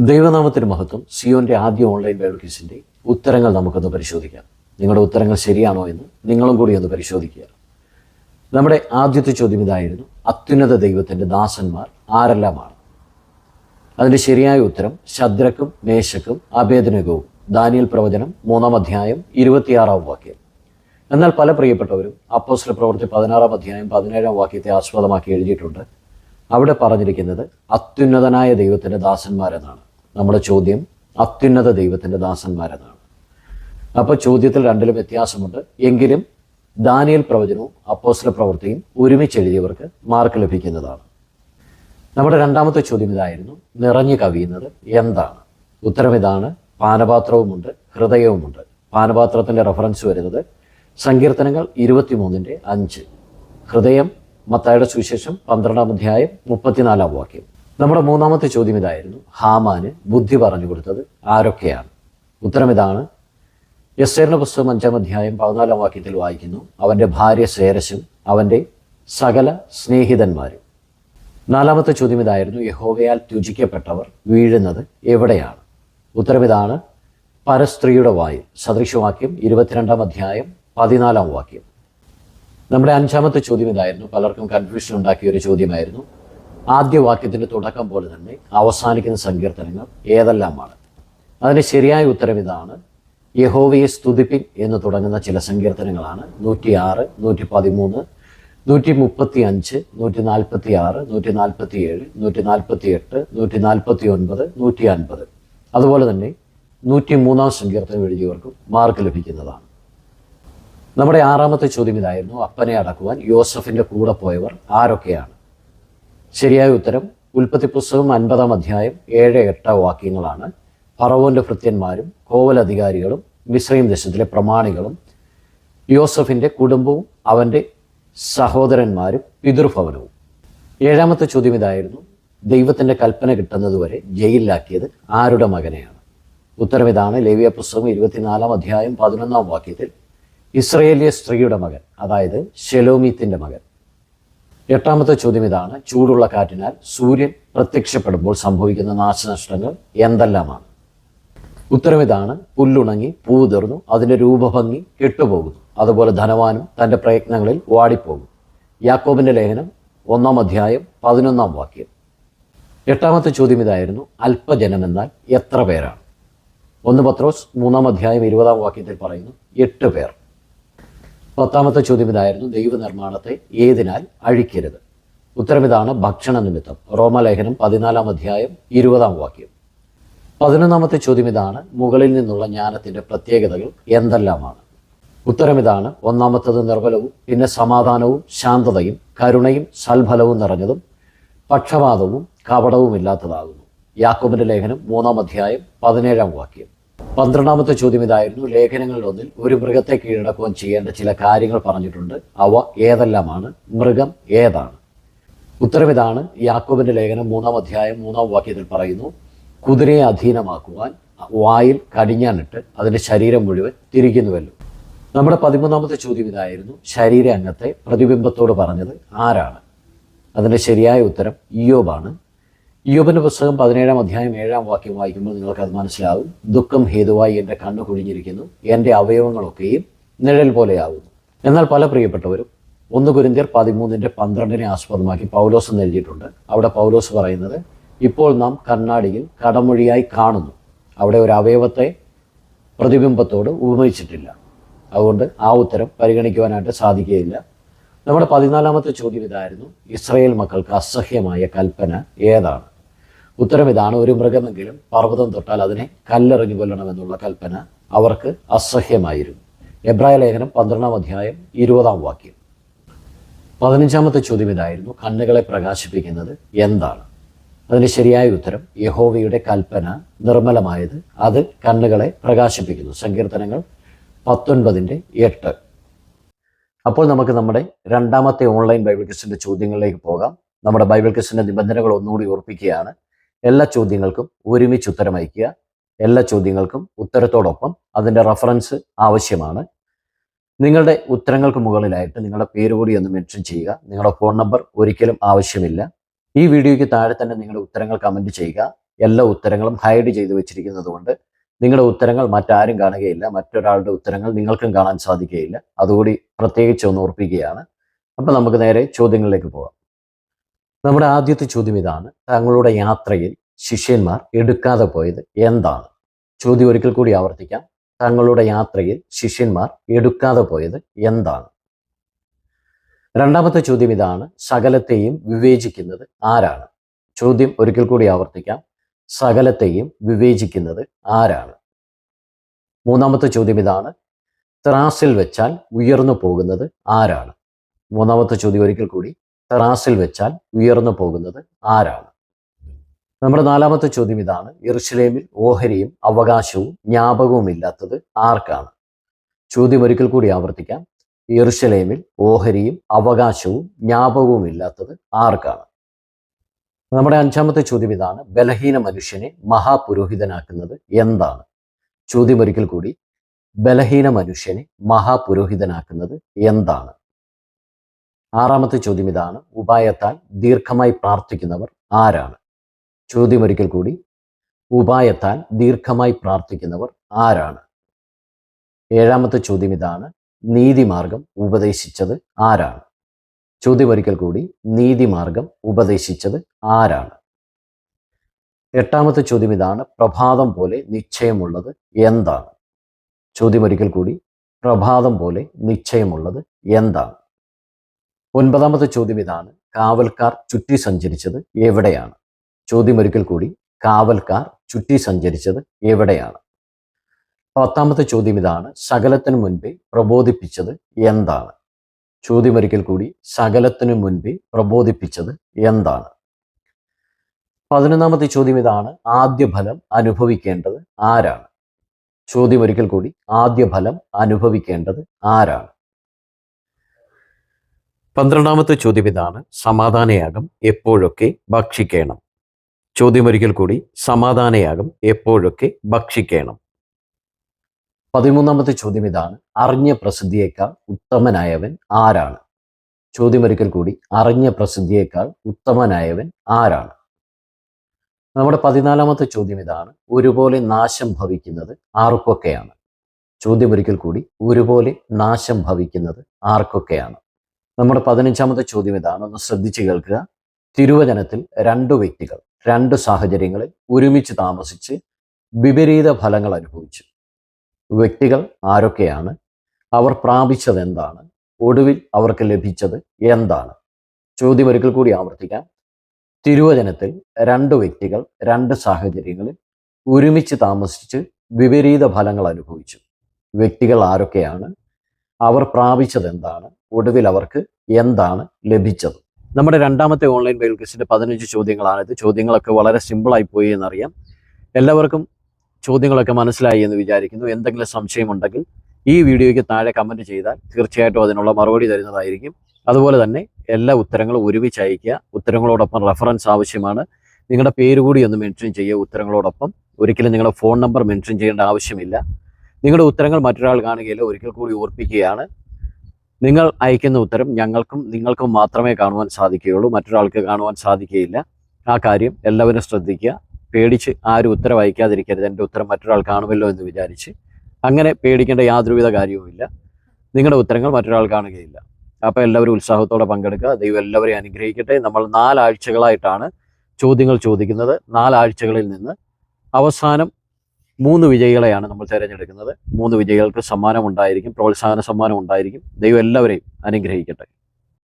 ദൈവനാമത്തിന് മഹത്വം. സിയോന്റെ ആദ്യ ഓൺലൈൻ ക്വിസിന്റെ ഉത്തരങ്ങൾ നമുക്കൊന്ന് പരിശോധിക്കാം. നിങ്ങളുടെ ഉത്തരങ്ങൾ ശരിയാണോ എന്ന് നിങ്ങളും കൂടി ഒന്ന് പരിശോധിക്കുക. നമ്മുടെ ആദ്യത്തെ ചോദ്യം ഇതായിരുന്നു. അത്യുന്നത ദൈവത്തിന്റെ ദാസന്മാർ ആരെല്ലാമാണ്? അതിന്റെ ശരിയായ ഉത്തരം ശദ്രക്കും മേശക്കും അഭേദനകവും ദാനിയൽ പ്രവചനം മൂന്നാം അധ്യായം ഇരുപത്തിയാറാം വാക്യം. എന്നാൽ പല പ്രിയപ്പെട്ടവരും അപ്പോസ്റ്റൽ പ്രവൃത്തി പതിനാറാം അധ്യായം പതിനേഴാം വാക്യത്തെ ആസ്വാദമാക്കി എഴുതിയിട്ടുണ്ട്. അവിടെ പറഞ്ഞിരിക്കുന്നത് അത്യുന്നതനായ ദൈവത്തിന്റെ ദാസന്മാരെന്നാണ്. നമ്മുടെ ചോദ്യം അത്യുന്നത ദൈവത്തിന്റെ ദാസന്മാരെന്നാണ്. അപ്പോൾ ചോദ്യത്തിൽ രണ്ടിലും വ്യത്യാസമുണ്ട്. എങ്കിലും ദാനിയൽ പ്രവചനവും അപ്പോസ്ല പ്രവൃത്തിയും ഒരുമിച്ച് എഴുതിയവർക്ക് മാർക്ക് ലഭിക്കുന്നതാണ്. നമ്മുടെ രണ്ടാമത്തെ ചോദ്യം ഇതായിരുന്നു. നിറഞ്ഞു കവിയുന്നത് എന്താണ്? ഉത്തരം ഇതാണ്. പാനപാത്രവുമുണ്ട് ഹൃദയവുമുണ്ട്. പാനപാത്രത്തിന്റെ റെഫറൻസ് വരുന്നത് സങ്കീർത്തനങ്ങൾ ഇരുപത്തിമൂന്നിന്റെ അഞ്ച്. ഹൃദയം മത്തായുടെ സുവിശേഷം പന്ത്രണ്ടാം അധ്യായം മുപ്പത്തിനാലാം വാക്യം. നമ്മുടെ മൂന്നാമത്തെ ചോദ്യം ഇതായിരുന്നു. ഹാമാന് ബുദ്ധി പറഞ്ഞു കൊടുത്തത് ആരൊക്കെയാണ്? ഉത്തരം ഇതാണ്. എസ്തേറിന്റെ പുസ്തകം അഞ്ചാം അധ്യായം പതിനാലാം വാക്യത്തിൽ വായിക്കുന്നു. അവന്റെ ഭാര്യ സേരശും അവന്റെ സകല സ്നേഹിതന്മാരും. നാലാമത്തെ ചോദ്യം ഇതായിരുന്നു. യഹോവയാൽ രുചിക്കപ്പെട്ടവർ വീഴുന്നത് എവിടെയാണ്? ഉത്തരം ഇതാണ്. പരസ്ത്രീയുടെ വായിൽ. സദൃശവാക്യം ഇരുപത്തിരണ്ടാം അധ്യായം പതിനാലാം വാക്യം. നമ്മുടെ അഞ്ചാമത്തെ ചോദ്യം ഇതായിരുന്നു. പലർക്കും കൺഫ്യൂഷൻ ഉണ്ടാക്കിയ ഒരു ചോദ്യമായിരുന്നു. ആദ്യ വാക്യത്തിന്റെ തുടക്കം പോലെ തന്നെ അവസാനിക്കുന്ന സങ്കീർത്തനങ്ങൾ ഏതെല്ലാമാണ്? അതിന് ശരിയായ ഉത്തരം ഇതാണ്. യഹോവയെ സ്തുതിപ്പിൻ എന്ന് തുടങ്ങുന്ന ചില സങ്കീർത്തനങ്ങളാണ്. നൂറ്റി ആറ് നൂറ്റി പതിമൂന്ന് നൂറ്റി മുപ്പത്തി അഞ്ച് നൂറ്റി നാൽപ്പത്തി ആറ് നൂറ്റി നാൽപ്പത്തി ഏഴ് നൂറ്റി നാൽപ്പത്തി എട്ട് നൂറ്റി നാൽപ്പത്തി ഒൻപത് നൂറ്റി അൻപത് അതുപോലെ തന്നെ നൂറ്റി മൂന്നാം സങ്കീർത്തനം എഴുതിയവർക്കും മാർക്ക് ലഭിക്കുന്നതാണ്. നമ്മുടെ ആറാമത്തെ ചോദ്യം ഇതായിരുന്നു. അപ്പനെ അടക്കുവാൻ യോസഫിന്റെ കൂടെ പോയവർ ആരൊക്കെയാണ്? ശരിയായ ഉത്തരം ഉൽപ്പത്തി പുസ്തകം അൻപതാം അധ്യായം ഏഴ് എട്ട് വാക്യങ്ങളാണ്. ഫറവോന്റെ ഭൃത്യന്മാരും കോവലധികാരികളും മിശ്രയും ദേശത്തിലെ പ്രമാണികളും യോസഫിന്റെ കുടുംബവും അവന്റെ സഹോദരന്മാരും പിതൃഭവനവും. ഏഴാമത്തെ ചോദ്യം ഇതായിരുന്നു ദൈവത്തിന്റെ കൽപ്പന കിട്ടുന്നതുവരെ ജയിലിലാക്കിയത് ആരുടെ മകനെയാണ്? ഉത്തരം ഇതാണ് ലേവിയ പുസ്തകം ഇരുപത്തിനാലാം അധ്യായം പതിനൊന്നാം വാക്യത്തിൽ ഇസ്രയേലിയ സ്ത്രീയുടെ മകൻ അതായത് ഷെലോമീത്തിന്റെ മകൻ. എട്ടാമത്തെ ചോദ്യം ഇതാണ്. ചൂടുള്ള കാറ്റിനാൽ സൂര്യൻ പ്രത്യക്ഷപ്പെടുമ്പോൾ സംഭവിക്കുന്ന നാശനഷ്ടങ്ങൾ എന്തെല്ലാമാണ്? ഉത്തരം ഇതാണ്. പുല്ലുണങ്ങി പൂതിർന്നു അതിന്റെ രൂപഭംഗി കെട്ടുപോകുന്നു. അതുപോലെ ധനവാനും തന്റെ പ്രയത്നങ്ങളിൽ വാടിപ്പോകും. യാക്കോബിന്റെ ലേഖനം ഒന്നാം അധ്യായം പതിനൊന്നാം വാക്യം. എട്ടാമത്തെ ചോദ്യം ഇതായിരുന്നു. അല്പജനം എന്നാൽ എത്ര പേരാണ്? ഒന്ന് പത്രോസ് മൂന്നാം അധ്യായം ഇരുപതാം വാക്യത്തിൽ പറയുന്നു എട്ട് പേർ. പത്താമത്തെ ചോദ്യം ഇതായിരുന്നു. ദൈവനിർമ്മാണത്തെ ഏതിനാൽ അഴിക്കരുത്? ഉത്തരം ഇതാണ് ഭക്ഷണ നിമിത്തം റോമലേഖനം പതിനാലാം അധ്യായം ഇരുപതാം വാക്യം. പതിനൊന്നാമത്തെ ചോദ്യം ഇതാണ് മുകളിൽ നിന്നുള്ള ജ്ഞാനത്തിന്റെ പ്രത്യേകതകൾ എന്തെല്ലാമാണ്? ഉത്തരം ഇതാണ് ഒന്നാമത്തത് നിർബലവും പിന്നെ സമാധാനവും ശാന്തതയും കരുണയും സൽഫലവും നിറഞ്ഞതും പക്ഷപാതവും കപടവും ഇല്ലാത്തതാകുന്നു യാക്കോബിന്റെ ലേഖനം മൂന്നാം അധ്യായം പതിനേഴാം വാക്യം. പന്ത്രണ്ടാമത്തെ ചോദ്യം ഇതായിരുന്നു. ലേഖനങ്ങളിൽ ഒന്നിൽ ഒരു മൃഗത്തെ കീഴടക്കുവാൻ ചെയ്യേണ്ട ചില കാര്യങ്ങൾ പറഞ്ഞിട്ടുണ്ട്. അവ ഏതെല്ലാമാണ്? മൃഗം ഏതാണ്? ഉത്തരം ഇതാണ്. യാക്കോബിന്റെ ലേഖനം മൂന്നാം അധ്യായം മൂന്നാം വാക്യത്തിൽ പറയുന്നു കുതിരയെ അധീനമാക്കുവാൻ വായിൽ കടിഞ്ഞാനിട്ട് അതിന്റെ ശരീരം മുഴുവൻ തിരിക്കുന്നുവല്ലോ. നമ്മുടെ പതിമൂന്നാമത്തെ ചോദ്യം ഇതായിരുന്നു. ശരീര അംഗത്തെ പ്രതിബിംബത്തോട് പറഞ്ഞത് ആരാണ്? അതിന്റെ ശരിയായ ഉത്തരം ഇയോബാണ് ഇയോബിന്റെ പുസ്തകം പതിനേഴാം അധ്യായം ഏഴാം വാക്യം വായിക്കുമ്പോൾ നിങ്ങൾക്കത് മനസ്സിലാവും. ദുഃഖം ഹേതുവായി എന്റെ കണ്ണു കുഴിഞ്ഞിരിക്കുന്നു. എന്റെ അവയവങ്ങളൊക്കെയും നിഴൽ പോലെയാകുന്നു എന്നാൽ പല പ്രിയപ്പെട്ടവരും ഒന്ന് കുരിന്തിയർ പതിമൂന്നിന്റെ പന്ത്രണ്ടിനെ ആസ്പദമാക്കി പൗലോസ് എന്ന് എഴുതിയിട്ടുണ്ട്. അവിടെ പൗലോസ് പറയുന്നത് ഇപ്പോൾ നാം കണ്ണാടിയിൽ കടമൊഴിയായി കാണുന്നു. അവിടെ ഒരു അവയവത്തെ പ്രതിബിംബത്തോട് ഉപമിച്ചിട്ടില്ല. അതുകൊണ്ട് ആ ഉത്തരം പരിഗണിക്കുവാനായിട്ട് സാധിക്കുകയില്ല. നമ്മുടെ പതിനാലാമത്തെ ചോദ്യം ഇതായിരുന്നു ഇസ്രയേൽ മക്കൾക്ക് അസഹ്യമായ കൽപ്പന ഏതാണ്? ഉത്തരം ഇതാണ് ഒരു മൃഗമെങ്കിലും പർവതം തൊട്ടാൽ അതിനെ കല്ലെറിഞ്ഞു കൊല്ലണമെന്നുള്ള കൽപ്പന അവർക്ക് അസഹ്യമായിരുന്നു. എബ്രായ ലേഖനം പന്ത്രണ്ടാം അധ്യായം ഇരുപതാം വാക്യം. പതിനഞ്ചാമത്തെ ചോദ്യം ഇതായിരുന്നു കണ്ണുകളെ പ്രകാശിപ്പിക്കുന്നത് എന്താണ്? അതിന് ശരിയായ ഉത്തരം യഹോവയുടെ കൽപ്പന നിർമ്മലമായത് അത് കണ്ണുകളെ പ്രകാശിപ്പിക്കുന്നു. സങ്കീർത്തനങ്ങൾ പത്തൊൻപതിന്റെ എട്ട്. അപ്പോൾ നമുക്ക് നമ്മുടെ രണ്ടാമത്തെ ഓൺലൈൻ ബൈബിൾ ക്വസ്റ്റിന്റെ ചോദ്യങ്ങളിലേക്ക് പോകാം. നമ്മുടെ ബൈബിൾ ക്വസ്റ്റിന്റെ നിബന്ധനകൾ ഒന്നുകൂടി ഓർപ്പിക്കുകയാണ്. എല്ലാ ചോദ്യങ്ങൾക്കും ഒരുമിച്ച് ഉത്തരം അയക്കുക എല്ലാ ചോദ്യങ്ങൾക്കും ഉത്തരത്തോടൊപ്പം അതിന്റെ റഫറൻസ് ആവശ്യമാണ്. നിങ്ങളുടെ ഉത്തരങ്ങൾക്ക് മുകളിലായിട്ട് നിങ്ങളുടെ പേര് കൂടി ഒന്ന് മെൻഷൻ ചെയ്യുക. നിങ്ങളുടെ ഫോൺ നമ്പർ ഒരിക്കലും ആവശ്യമില്ല. ഈ വീഡിയോയ്ക്ക് താഴെ തന്നെ നിങ്ങളുടെ ഉത്തരങ്ങൾ കമന്റ് ചെയ്യുക. എല്ലാ ഉത്തരങ്ങളും ഹൈഡ് ചെയ്ത് വെച്ചിരിക്കുന്നത് കൊണ്ട് നിങ്ങളുടെ ഉത്തരങ്ങൾ മറ്റാരും കാണുകയില്ല. മറ്റൊരാളുടെ ഉത്തരങ്ങൾ നിങ്ങൾക്കും കാണാൻ സാധിക്കുകയില്ല. അതുകൂടി പ്രത്യേകിച്ച് ഒന്ന് ഓർപ്പിക്കുകയാണ്. അപ്പം നമുക്ക് നേരെ ചോദ്യങ്ങളിലേക്ക് പോകാം നമ്മുടെ ആദ്യത്തെ ചോദ്യം ഇതാണ്. തങ്ങളുടെ യാത്രയിൽ ശിഷ്യന്മാർ എടുക്കാതെ പോയത് എന്താണ്? ചോദ്യം ഒരിക്കൽ കൂടി ആവർത്തിക്കാം. തങ്ങളുടെ യാത്രയിൽ ശിഷ്യന്മാർ എടുക്കാതെ പോയത് എന്താണ്? രണ്ടാമത്തെ ചോദ്യം ഇതാണ്. സകലത്തെയും വിവേചിക്കുന്നത് ആരാണ്? ചോദ്യം ഒരിക്കൽ കൂടി ആവർത്തിക്കാം. സകലത്തെയും വിവേചിക്കുന്നത് ആരാണ്? മൂന്നാമത്തെ ചോദ്യം ഇതാണ്. ത്രാസിൽ വെച്ചാൽ ഉയർന്നു പോകുന്നത് ആരാണ്? മൂന്നാമത്തെ ചോദ്യം ഒരിക്കൽ കൂടി ത്രാസിൽ വെച്ചാൽ ഉയർന്നു പോകുന്നത് ആരാണ്? നമ്മുടെ നാലാമത്തെ ചോദ്യം ഇതാണ്. ഇർഷലേമിൽ ഓഹരിയും അവകാശവും ജ്ഞാപകവും ഇല്ലാത്തത് ആർക്കാണ്? ചോദ്യം ഒരിക്കൽ കൂടി ആവർത്തിക്കാം. ഇർഷലേമിൽ ഓഹരിയും അവകാശവും ജ്ഞാപകവും ഇല്ലാത്തത് ആർക്കാണ്? നമ്മുടെ അഞ്ചാമത്തെ ചോദ്യം ഇതാണ്. ബലഹീന മനുഷ്യനെ മഹാപുരോഹിതനാക്കുന്നത് എന്താണ്? ചോദ്യം ഒരിക്കൽ കൂടി. ബലഹീന മനുഷ്യനെ മഹാപുരോഹിതനാക്കുന്നത് എന്താണ്? ആറാമത്തെ ചോദ്യം ഇതാണ്. ഉപായത്താൽ ദീർഘമായി പ്രാർത്ഥിക്കുന്നവർ ആരാണ്? ചോദ്യം ഒരിക്കൽ കൂടി. ഉപായത്താൽ ദീർഘമായി പ്രാർത്ഥിക്കുന്നവർ ആരാണ്? ഏഴാമത്തെ ചോദ്യം ഇതാണ്. നീതിമാർഗം ഉപദേശിച്ചത് ആരാണ്? ചോദ്യം ഒരിക്കൽ കൂടി. നീതിമാർഗം ഉപദേശിച്ചത് ആരാണ്? എട്ടാമത്തെ ചോദ്യം ഇതാണ്. പ്രഭാതം പോലെ നിശ്ചയമുള്ളത് എന്താണ്? ചോദ്യം ഒരിക്കൽ കൂടി. പ്രഭാതം പോലെ നിശ്ചയമുള്ളത് എന്താണ്? ഒൻപതാമത്തെ ചോദ്യം ഇതാണ്. കാവൽക്കാർ ചുറ്റി സഞ്ചരിച്ചത് എവിടെയാണ്? ചോദ്യം ഒരിക്കൽ കൂടി. കാവൽക്കാർ ചുറ്റി സഞ്ചരിച്ചത് എവിടെയാണ്? പത്താമത്തെ ചോദ്യം ഇതാണ്. സകലത്തിനു മുൻപേ പ്രബോധിപ്പിച്ചത് എന്താണ്? ചോദ്യം ഒരിക്കൽ കൂടി. സകലത്തിനു മുൻപേ പ്രബോധിപ്പിച്ചത് എന്താണ്? പതിനൊന്നാമത്തെ ചോദ്യം ഇതാണ്. ആദ്യ ഫലം അനുഭവിക്കേണ്ടത് ആരാണ്? ചോദ്യം ഒരിക്കൽ കൂടി. ആദ്യ ഫലം അനുഭവിക്കേണ്ടത് ആരാണ്? പന്ത്രണ്ടാമത്തെ ചോദ്യം ഇതാണ്. സമാധാനയാഗം എപ്പോഴൊക്കെ ഭക്ഷിക്കണം? ചോദ്യം ഒരിക്കൽ കൂടി. സമാധാനയാഗം എപ്പോഴൊക്കെ ഭക്ഷിക്കണം? പതിമൂന്നാമത്തെ ചോദ്യം ഇതാണ്. അറിഞ്ഞ പ്രസിദ്ധിയേക്കാൾ ഉത്തമനായവൻ ആരാണ്? ചോദ്യം ഒരിക്കൽ കൂടി. അറിഞ്ഞ പ്രസിദ്ധിയേക്കാൾ ഉത്തമനായവൻ ആരാണ്? നമ്മുടെ പതിനാലാമത്തെ ചോദ്യം ഇതാണ്. ഒരുപോലെ നാശം ഭവിക്കുന്നത് ആർക്കൊക്കെയാണ്? ചോദ്യം ഒരിക്കൽ കൂടി. ഒരുപോലെ നാശം ഭവിക്കുന്നത് ആർക്കൊക്കെയാണ്? നമ്മുടെ പതിനഞ്ചാമത്തെ ചോദ്യം ഇതാണ്. ഒന്ന് ശ്രദ്ധിച്ചു കേൾക്കുക. തിരുവചനത്തിൽ രണ്ടു വ്യക്തികൾ രണ്ട് സാഹചര്യങ്ങളിൽ ഒരുമിച്ച് താമസിച്ച് വിപരീത ഫലങ്ങൾ അനുഭവിച്ചു. വ്യക്തികൾ ആരൊക്കെയാണ്? അവർ പ്രാപിച്ചത് എന്താണ്? ഒടുവിൽ അവർക്ക് ലഭിച്ചത് എന്താണ്? ചോദ്യം ഒരിക്കൽ കൂടി ആവർത്തിക്കാം. തിരുവചനത്തിൽ രണ്ട് വ്യക്തികൾ രണ്ട് സാഹചര്യങ്ങളിൽ ഒരുമിച്ച് താമസിച്ച് വിപരീത ഫലങ്ങൾ അനുഭവിച്ചു. വ്യക്തികൾ ആരൊക്കെയാണ്? അവർ പ്രാപിച്ചത് എന്താണ്? ഒടുവിൽ അവർക്ക് എന്താണ് ലഭിച്ചത്? നമ്മുടെ രണ്ടാമത്തെ ഓൺലൈൻ ബൈബിൾ ക്വസ്റ്റിന്റെ പതിനഞ്ച് ചോദ്യങ്ങളാണിത്. ചോദ്യങ്ങളൊക്കെ വളരെ സിമ്പിളായി പോയി എന്നറിയാം. എല്ലാവർക്കും ചോദ്യങ്ങളൊക്കെ മനസ്സിലായി എന്ന് വിചാരിക്കുന്നു. എന്തെങ്കിലും സംശയമുണ്ടെങ്കിൽ ഈ വീഡിയോയ്ക്ക് താഴെ കമന്റ് ചെയ്താൽ തീർച്ചയായിട്ടും അതിനുള്ള മറുപടി തരുന്നതായിരിക്കും. അതുപോലെ തന്നെ എല്ലാ ഉത്തരങ്ങളും ഒരുമിച്ച് അയയ്ക്കുക. ഉത്തരങ്ങളോടൊപ്പം റെഫറൻസ് ആവശ്യമാണ്. നിങ്ങളുടെ പേര് കൂടി ഒന്ന് മെൻഷൻ ചെയ്യുക. ഉത്തരങ്ങളോടൊപ്പം ഒരിക്കലും നിങ്ങളുടെ ഫോൺ നമ്പർ മെൻഷൻ ചെയ്യേണ്ട ആവശ്യമില്ല. നിങ്ങളുടെ ഉത്തരങ്ങൾ മറ്റൊരാൾ കാണുകയില്ല. ഒരിക്കൽ കൂടി ഓർപ്പിക്കുകയാണ്. നിങ്ങൾ അയക്കുന്ന ഉത്തരം ഞങ്ങൾക്കും നിങ്ങൾക്കും മാത്രമേ കാണുവാൻ സാധിക്കുകയുള്ളൂ. മറ്റൊരാൾക്ക് കാണുവാൻ സാധിക്കുകയില്ല. ആ കാര്യം എല്ലാവരും ശ്രദ്ധിക്കുക. പേടിച്ച് ആരും ഉത്തരം അയക്കാതിരിക്കരുത്. എന്റെ ഉത്തരം മറ്റൊരാൾ കാണുമല്ലോ എന്ന് വിചാരിച്ച് അങ്ങനെ പേടിക്കേണ്ട യാതൊരുവിധ കാര്യവുമില്ല. നിങ്ങളുടെ ഉത്തരങ്ങൾ മറ്റൊരാൾ കാണുകയില്ല. അപ്പോൾ എല്ലാവരും ഉത്സാഹത്തോടെ പങ്കെടുക്കുക. ദൈവം എല്ലാവരെയും അനുഗ്രഹിക്കട്ടെ. നമ്മൾ നാലാഴ്ചകളായിട്ടാണ് ചോദ്യങ്ങൾ ചോദിക്കുന്നത്. നാലാഴ്ചകളിൽ നിന്ന് അവസാനം മൂന്ന് വിജയികളെയാണ് നമ്മൾ തിരഞ്ഞെടുക്കുന്നത്. മൂന്ന് വിജയികൾക്ക് സമ്മാനം ഉണ്ടായിരിക്കും പ്രോത്സാഹന സമ്മാനം ഉണ്ടായിരിക്കും. ദൈവം എല്ലാവരെയും അനുഗ്രഹിക്കട്ടെ.